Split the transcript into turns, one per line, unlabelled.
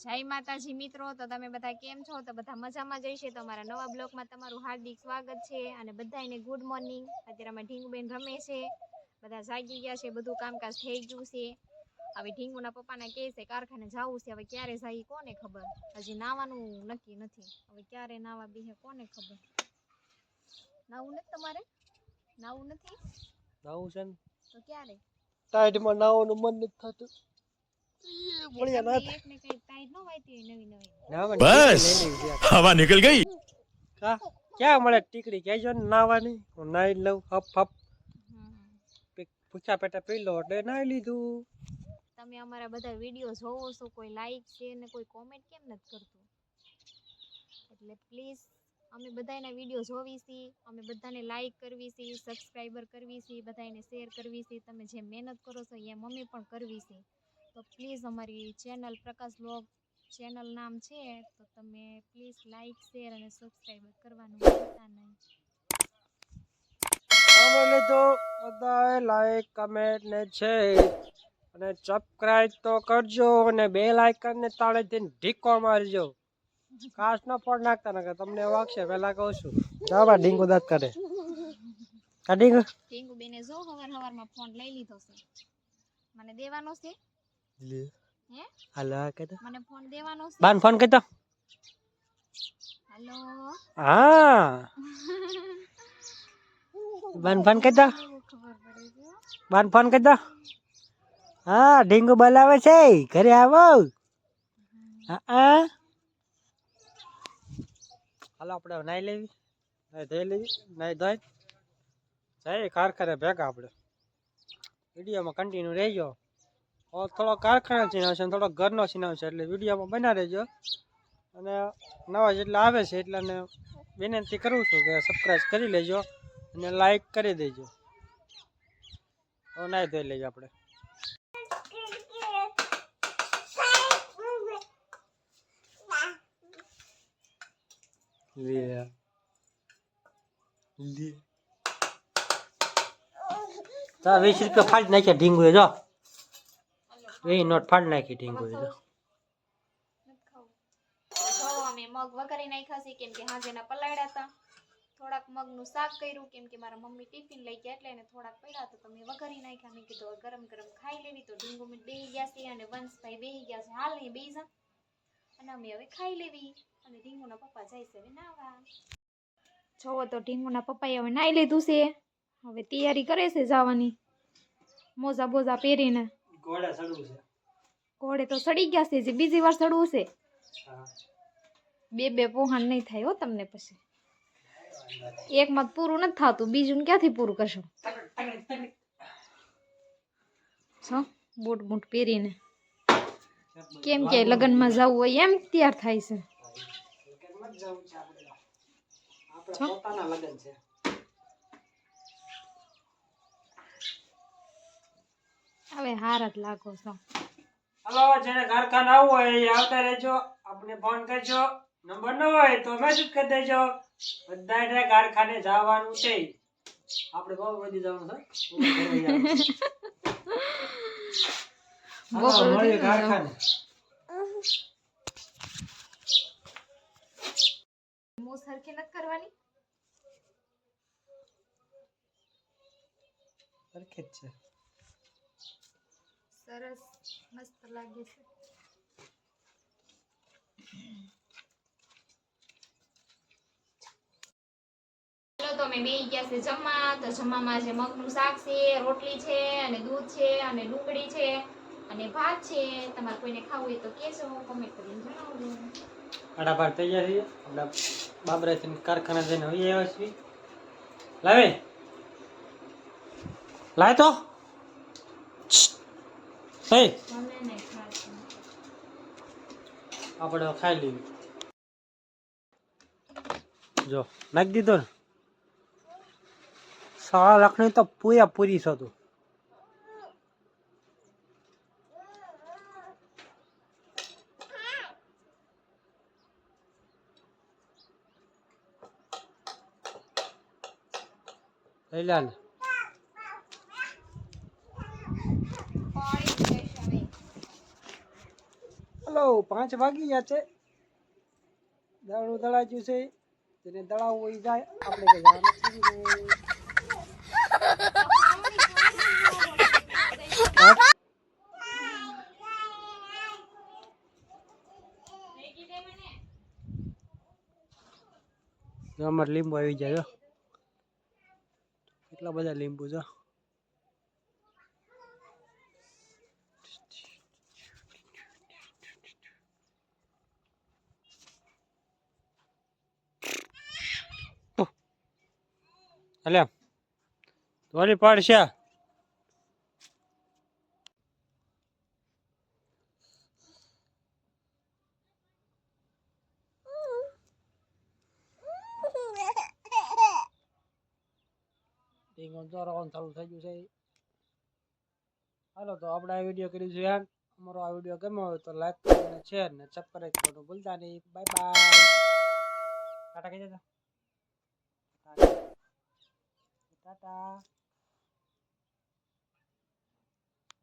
જય માતાજી મિત્રો તો તમે બધા કેમ છો? તો બધા મજામાં જઈશે. તો અમારા નવા બ્લોગમાં તમારું હાર્દિક સ્વાગત છે અને બધાને ગુડ મોર્નિંગ અત્યારે અમે ઢીંગુબેન રમે છે. બધા જાગી ગયા છે બધું કામકાજ થઈ ગયું છે. હવે ઢીંગુના પપ્પાને કહે છે કારખાને જવું છે. હવે ક્યારે જાય કોને ખબર? હજી નાવાનું નક્કી નથી. હવે ક્યારે નાવા બેહે કોને ખબર? નાવું નથી તમારે? નાવું નથી?
નાવું છે
તો ક્યારે?
ટાઈટમાં નાવાનું મન નથી થતું. ઈ ભણ્યા ના
તમને એકને કઈ ટાઈટ ન વાયતી હોય નવી નવી
નાવાની
બસ.
ટીકડી લઈ લેવી છે.
हवा निकल गई
કા ક્યાં મળે ટીકડી કહેજો ને નાવાની હું નાઈ લઉં હપ હપ
હમ.
પી- પૂછા પેટા પી લો એટલે નાઈ લીધું
તમે અમારા બધા વિડીયો જોવો છો કોઈ લાઈક છે ને કોઈ કોમેન્ટ કેમ નથી કરતું એટલે પ્લીઝ અમે બધાના વિડીયો જોવી છીએ અમે બધાને લાઈક કરવી છે સબસ્ક્રાઈબર કરવી છે બધાને શેર કરવી છે તમે જે મહેનત કરો છો એ મમ્મી પણ કરવી છે તો પ્લીઝ અમારી ચેનલ પ્રકાશ બ્લોગ ચેનલ નામ છે તો તમે પ્લીઝ લાઈક શેર અને સબસ્ક્રાઈબર કરવાનું ભૂલતા નહીં.
લીધું બધાએ લાઈક કમેન્ટ ને છે અને સબસ્ક્રાઇબ તો કરજો અને બે લાઇકન ને તાળે દઈને ઢીકો મારજો. કાચ ન ફોડ નાખતા નકર તમને વાગશે પહેલા કહું છું. જાવા ડીંગો દાંત કરે કા ડીંગો
ટીંગુ બેને જો હવાર હવારમાં ફોન લઈ લીધો છે. મને દેવાનો છે. હે?
હાલો આ કહેતો
મને ફોન દેવાનો છે.
બાન ફોન કહેતો
હાલો.
હા. બાન ફોન કહેતો
તો
બાન ફોન કહેતો હા ઢીંગુ બોલાવે છે. ઘરે આવો. હા હા. હાલો આપણે નાઈ લેવી. નાઈ ધોઈ લેવી. નાઈ ધોઈ. જઈએ કારખાને ભેગા આપણે. વિડીયોમાં કન્ટિન્યુ રહેજો. થોડો કારખાના ચીનાવશે છે થોડો ઘરનો ચીનાવશે એટલે વિડીયોમાં બના રહેજો. અને નવા જેટલા આવે છે એટલાને વિનંતી કરું છું કે સબસ્ક્રાઈબ કરી લેજો અને લાઈક કરી દેજો. હવે નાઈ ધોઈ લઈએ આપણે. લે. લે. વીસ રૂપિયા ફાડી નાખ્યા ઢીંગુ જો. એ નોટ ફાડ નાખી ઢીંગો
એ તો. મગ વઘારી નાખ્યા છે, કેમ કે હાજેના પલાળ્યા હતા. થોડાક મગનું શાક કર્યું, કેમ કે મારા મમ્મી ટિફિન લઈ ગયા એટલે એને થોડાક પડ્યા તો તમે વઘારી નાખ્યા. મેં કીધું ગરમ ગરમ ખાઈ લેવી. તો ઢીંગુ મેં બેહી ગયા છે અને વંશભાઈ બેહી ગયા છે. હાલ નહીં બેસા અને અમે હવે ખાઈ લેવી. અને ઢીંગુના પપ્પા જાય છે હવે નાવા જોવો તો ઢીંગુના પપ્પાએ હવે નાઈ લીધું છે. હવે તૈયારી કરે છે જવાની. મોજા બોજા પહેરીને.
ઘોડા સડવું છે.
ઘોડે તો સડી ગયા છે જે બીજી વાર સડવું છે. બે બે પોહાણ નહીં થાય હો તમને પછી. એક મત પૂરું નથી થતું બીજું ક્યાંથી પૂરું કરશો? છો બૂટ બૂટ પહેરીને. કેમ કે લગ્નમાં જવું હોય એમ તૈયાર થાય છે.
આપણે પોતાના લગ્ન છે.
હવે હાર જ લાગો છો.
હલો જેને કારખાને આવવું હોય એ આવતા રહેજો. આપણે ફોન કરજો. નંબર ન હોય તો મેસેજ કરી દેજો. બધાને કારખાને જવાનું છે. આપણે બહુ બધી જવાનું છે. કારખાને.
મો સરખી નથી કરવાની?
સરખી જ છે.
સરસ મસ્ત લાગે છે. તો અમે બેસી ગયા છે જમવા તો જમવામાં જે મગનું શાક છે રોટલી છે અને દૂધ છે અને ડુંગળી છે અને ભાત છે. તમારે કોઈને ખાવું હોય તો કહેજો કમેન્ટ કરીને જણાવજો.
આડા તૈયાર આપણા બાબરાથી કારખાને જઈને હવે આવ્યા છીએ. લાવે. લાય તો.
મને
આપણે ખાઈ લેવી જો નાખી દીધો ને. સાડા લાખની તો પૂયા પૂરી છો તું. લઈ લે ને
પાણી છે હવે
હલો પાંચ વાગી ગયા છે. દાણું દળાજ્યું છે. જેને દળાવવું હોય જાય. આપણે અમારે લીંબુ આવી જાય કેટલા બધા લીંબુ, જો. અલ્યા ધોરી પાડશે. ઢીંગો ચોરવાનું ચાલુ થઈ ગયું છે. હાલો, તો આપણે આ વીડિયો કરીશું યાર. અમારો આ વીડિયો ગમ્યો હોય તો લાઈક અને શેર ને સબસ્ક્રાઈબ કરવાનું ભૂલતા નહીં. બાય બાય ટાટા કહી દેજો ટાટા ટાટા